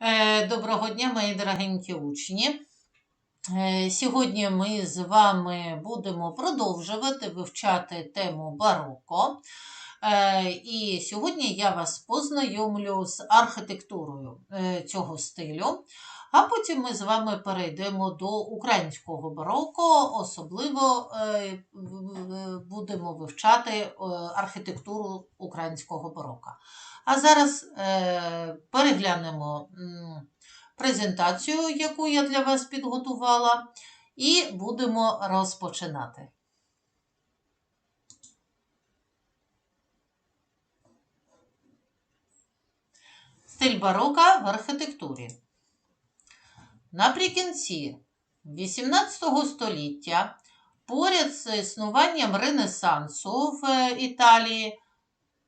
Е, Доброго дня, мої дорогенькі учні. Е, Сьогодні ми з вами будемо продовжувати вивчати тему бароко. Е, І сьогодні я вас познайомлю з архітектурою цього стилю, а потім ми з вами перейдемо до українського бароко, особливо е, будемо вивчати е, архітектуру українського барока. А зараз е, переглянемо презентацію, яку я для вас підготувала, і будемо розпочинати. Стиль барока в архітектурі. Наприкінці XVIII століття поряд з існуванням Ренесансу в е, Італії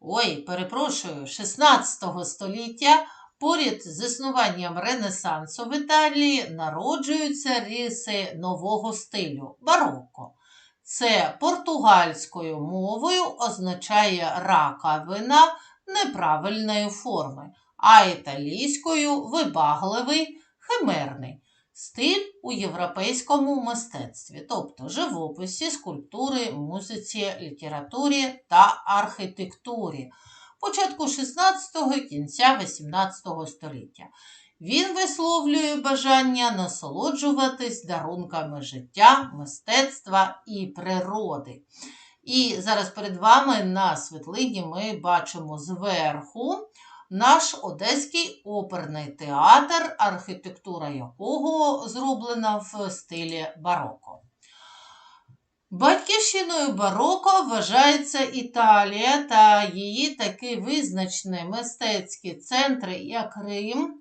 Ой, перепрошую, 16 століття поряд з існуванням Ренесансу в Італії народжуються риси нового стилю бароко. Це португальською мовою означає раковина неправильної форми, а італійською вибагливий, химерний. Стиль у європейському мистецтві, тобто живописі, скульптури, музиці, літературі та архітектурі початку 16-го кінця 18 століття. Він висловлює бажання насолоджуватись дарунками життя, мистецтва і природи. І зараз перед вами на світлині ми бачимо зверху наш Одеський оперний театр, архітектура якого зроблена в стилі бароко. Батьківщиною бароко вважається Італія та її такі визначні мистецькі центри, як Рим,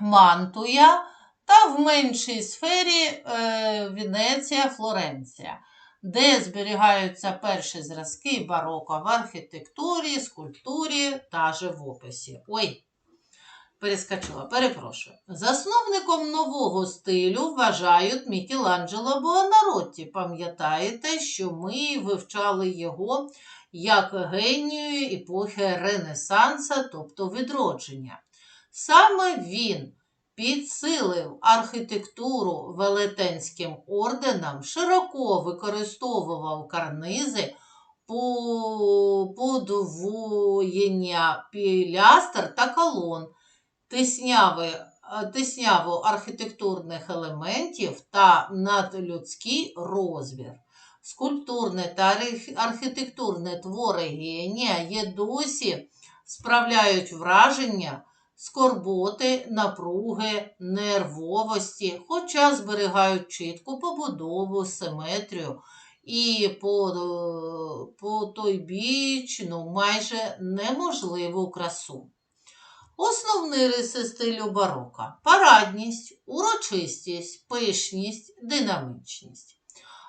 Мантуя та в меншій сфері е, Венеція, Флоренція, де зберігаються перші зразки бароко в архітектурі, скульптурі та живописі. Ой, перескочила, перепрошую. Засновником нового стилю вважають Мікеланджело Буонаротті. Пам'ятаєте, що ми вивчали його як генію епохи Ренесанса, тобто відродження. Саме він підсилив архітектуру Велетенським орденом, широко використовував карнизи, подвоєння пілястр та колон, тисняви, е, тисняву архітектурних елементів та надлюдський розбір. Скульптурне та архітектурне твори генія є досі справляють враження скорботи, напруги, нервовості, хоча зберігають чітку побудову, симетрію і по, потойбічну майже неможливу красу. Основні риси стилю барока парадність, урочистість, пишність, динамічність.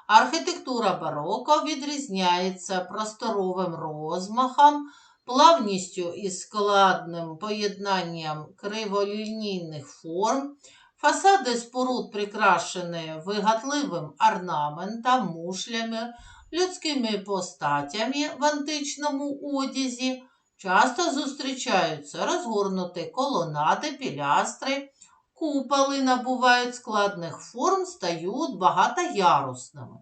Архітектура бароко відрізняється просторовим розмахом, плавністю і складним поєднанням криволінійних форм. Фасади споруд прикрашені вигадливим орнаментом, мушлями, людськими постатями в античному одязі. Часто зустрічаються розгорнуті колонади, пілястри, куполи набувають складних форм, стають багатоярусними.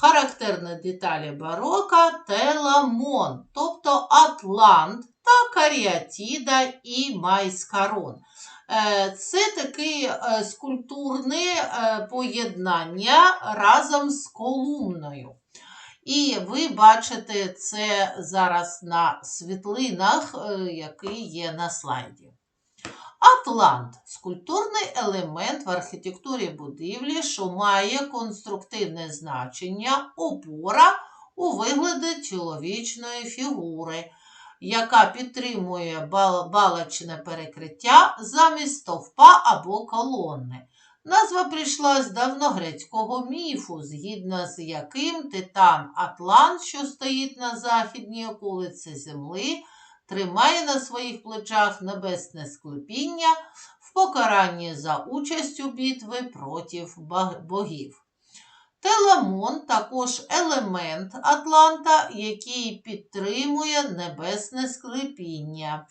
Характерні деталі барока теламон, тобто атлант та каріатіда і майскарон. Е, Це таке скульптурне поєднання разом з колумною. І ви бачите це зараз на світлинах, е, які є на слайді. Атлант скульптурний елемент в архітектурі будівлі, що має конструктивне значення, опора у вигляді чоловічної фігури, яка підтримує бал- балочне перекриття замість стовпа або колони. Назва прийшла з давногрецького міфу, згідно з яким титан Атлант, що стоїть на західній околиці Земли, тримає на своїх плечах небесне склепіння в покаранні за участь у битви проти богів. Теламон також елемент Атланта, який підтримує небесне склепіння.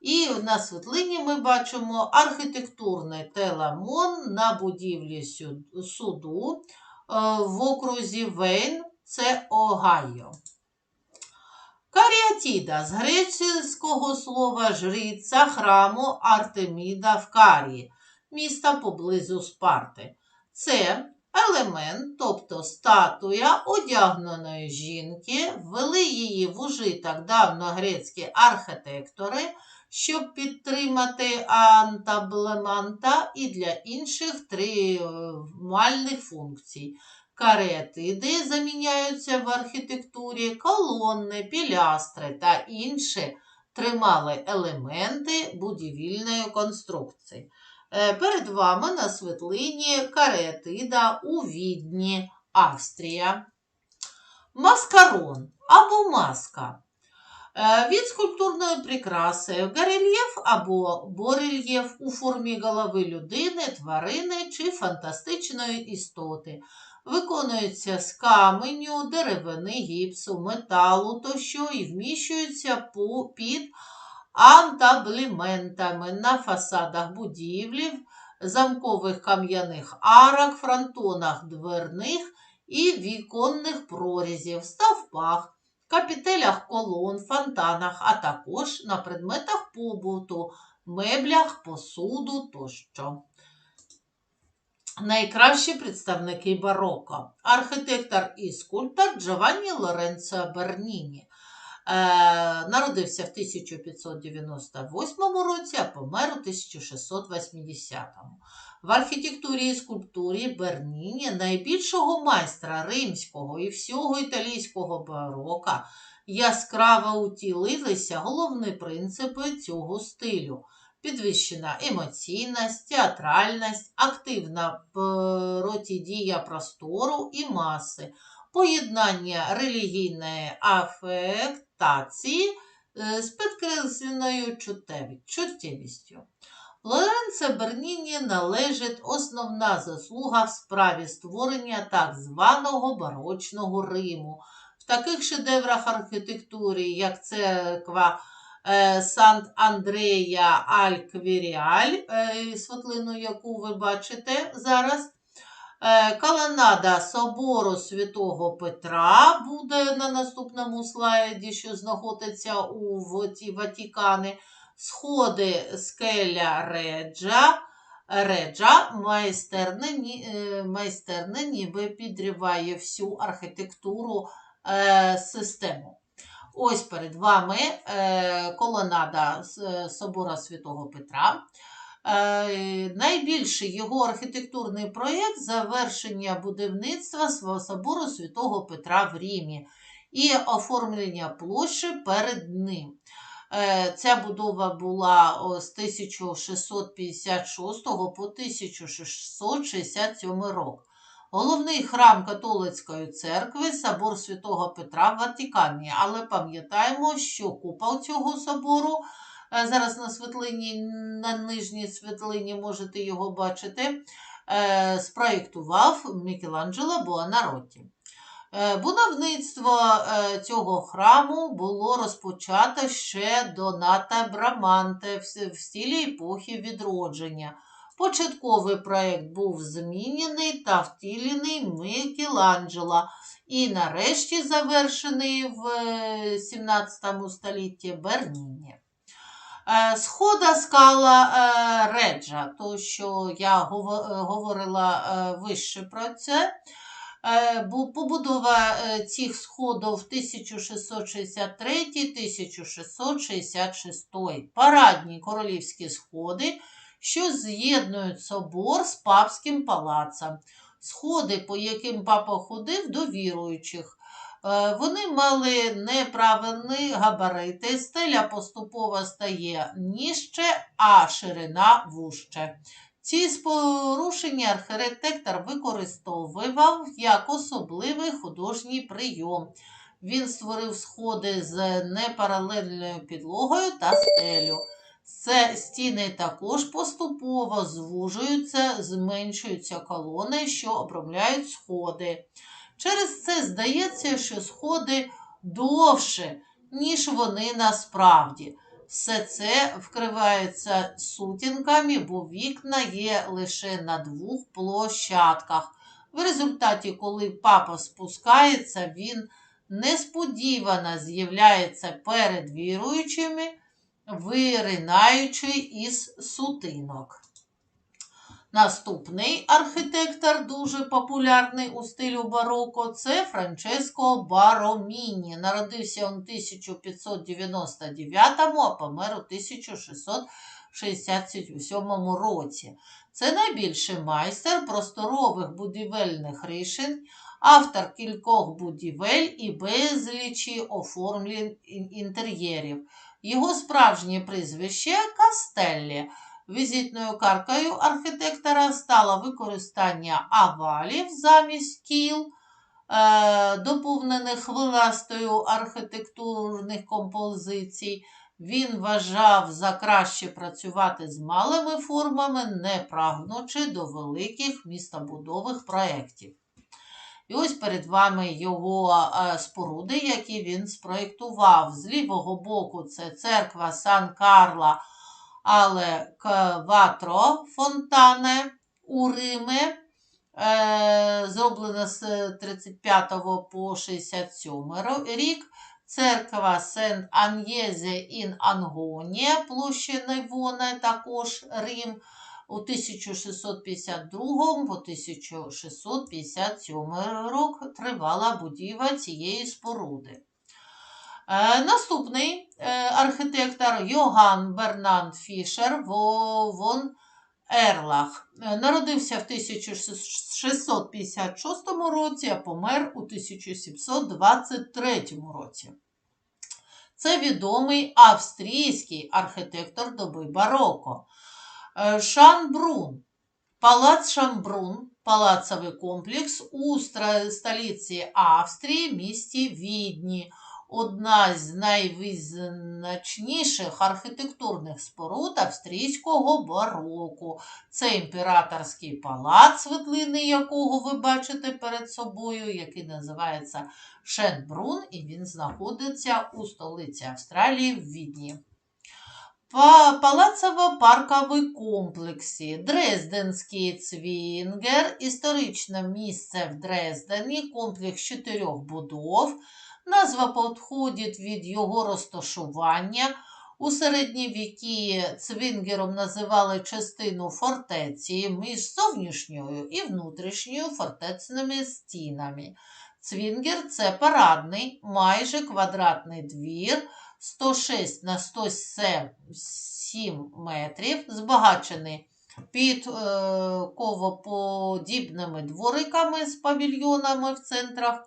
І на світлині ми бачимо архітектурний теламон на будівлі суду е, в окрузі Вейн, це Огайо. Каріатіда з грецького слова жриця храму Артеміда в Карії, міста поблизу Спарти. Це елемент, тобто статуя одягненої жінки, ввели її в ужиток давньогрецькі архітектори, щоб підтримати антаблеманта і для інших тримальних функцій. Каріатиди заміняються в архітектурі колонни, пілястри та інші тримали елементи будівельної конструкції. Е, Перед вами на світлині каріатида у Відні, Австрія. Маскарон або маска. Е, Від скульптурної прикраси горельєф або борельєф у формі голови людини, тварини чи фантастичної істоти. Виконується з каменю, деревини, гіпсу, металу тощо і вміщується під антабліментами на фасадах будівлів, замкових кам'яних арок, фронтонах дверних і віконних прорізів, стовпах, капітелях колон, фонтанах, а також на предметах побуту, меблях, посуду тощо. Найкращі представники бароко. Архітектор і скульптор Джованні Лоренцо Берніні. Е, народився в 1598 році, а помер у 1680. В архітектурі і скульптурі Берніні найбільшого майстра римського і всього італійського барока яскраво утілилися головні принципи цього стилю підвищена емоційність, театральність, активна протидія простору і маси, поєднання релігійної афектації е, з підкресленою чуттєвістю. Лоренце Берніні належить основна заслуга в справі створення так званого барочного Риму. В таких шедеврах архітектури, як церква е, Сант-Андрея Аль-Квіріаль, е, світлину, яку ви бачите зараз. Е, Колонада собору Святого Петра буде на наступному слайді, що знаходиться у Ваті- Ватікани. Сходи скеля Реджа. Реджа майстерне, е, майстерне ніби підриває всю архітектуру е, систему. Ось перед вами е, колонада е, собора Святого Петра. Е, найбільший його архітектурний проєкт завершення будівництва собору Святого Петра в Римі і оформлення площі перед ним. Ця будова була з 1656 по 1667 рок. Головний храм католицької церкви собор Святого Петра в Ватикані. Але пам'ятаємо, що купол цього собору е, зараз на світлині, на нижній світлині можете його бачити, е, спроєктував Мікеланджело Буонаротті. Е, Будівництво е, цього храму було розпочато ще до Ната Браманте в с- в стилі епохи відродження. Початковий проєкт був змінений та втілений Мікеланджело і нарешті завершений в е, 17 столітті Берніні. Е, Схода скала е, Реджа, то що я е, говорила е, вище про це. Е, Побудова е, цих сходів 1663-1666. Парадні королівські сходи, що з'єднують собор з папським палацом. Сходи, по яким папа ходив до віруючих. Е, Вони мали неправильні габарити, стеля поступово стає нижче, а ширина вужче. Ці спорушення архітектор використовував як особливий художній прийом. Він створив сходи з непаралельною підлогою та стелю. Це стіни також поступово звужуються, зменшуються колони, що обробляють сходи. Через це здається, що сходи довше, ніж вони насправді. Все це вкривається сутінками, бо вікна є лише на двох площадках. В результаті, коли папа спускається, він несподівано з'являється перед віруючими, виринаючи із сутинок. Наступний архітектор, дуже популярний у стилю бароко, це Франческо Бароміні. Народився він у 1599, а помер у 1667 році. Це найбільший майстер просторових будівельних рішень, автор кількох будівель і безлічі оформлень інтер'єрів. Його справжнє прізвище Кастеллі. Візитною каркою архітектора стало використання авалів замість кіл, е, доповнених хвиластою архітектурних композицій. Він вважав за краще працювати з малими формами, не прагнучи до великих містобудових проєктів. І ось перед вами його е, споруди, які він спроєктував. З лівого боку це церква Сан Карла але Кватро Фонтане у Римі, е, зроблена з 35 по 67 рік. Церква Сент Ан'єзе ін Ангонія, площа Невона, також Рим. У 1652 по 1657 рок тривала будівля цієї споруди. Е, Наступний е, архітектор Йоган Бернанд Фішер вон Ерлах. Е, Народився в 1656 році, а помер у 1723 році. Це відомий австрійський архітектор доби бароко. Е, Шанбрун. Палац Шамбрун, палацовий комплекс у столиці Австрії, місті Відні одна з найвизначніших архітектурних споруд австрійського бароку. Це імператорський палац, світлини якого ви бачите перед собою, який називається Шенбрун, і він знаходиться у столиці Австралії в Відні. Палацово-парковий комплексі, Дрезденський цвінгер, історичне місце в Дрездені, комплекс чотирьох будов. Назва походить від його розташування. У середні віки цвінгером називали частину фортеці між зовнішньою і внутрішньою фортецними стінами. Цвінгер це парадний, майже квадратний двір 106 на 107 метрів, збагачений під е, ковоподібними двориками з павільйонами в центрах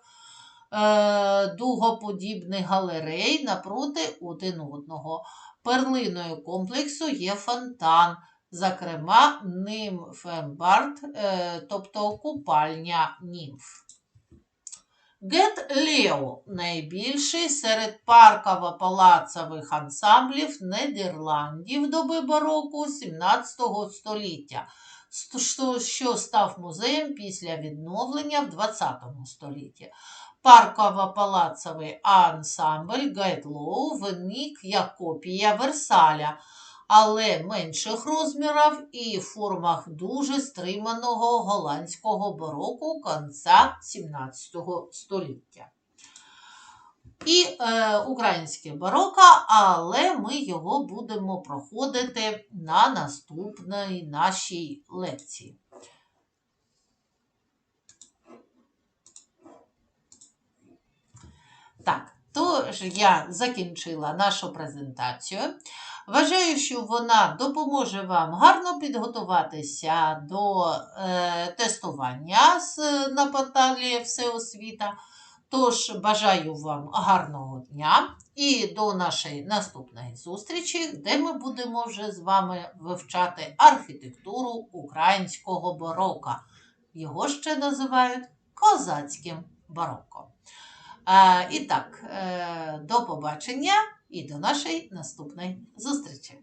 е, дугоподібних галерей напроти один одного. Перлиною комплексу є фонтан, зокрема, нимфембард, е, тобто купальня німф. Гет Лео найбільший серед парково-палацових ансамблів Нідерландів доби бароку 17 століття, що став музеєм після відновлення в 20 столітті. Парково-палацовий ансамбль Гет Лоу виник як копія Версаля, але менших розмірів і формах дуже стриманого голландського бароку конца 17 століття. І е, українське бароко, але ми його будемо проходити на наступній нашій лекції. Так, тож я закінчила нашу презентацію. Вважаю, що вона допоможе вам гарно підготуватися до е, тестування з, на порталі Всеосвіта. Тож бажаю вам гарного дня і до нашої наступної зустрічі, де ми будемо вже з вами вивчати архітектуру українського барока. Його ще називають козацьким бароком. Е, і так, е, до побачення і до нашої наступної зустрічі!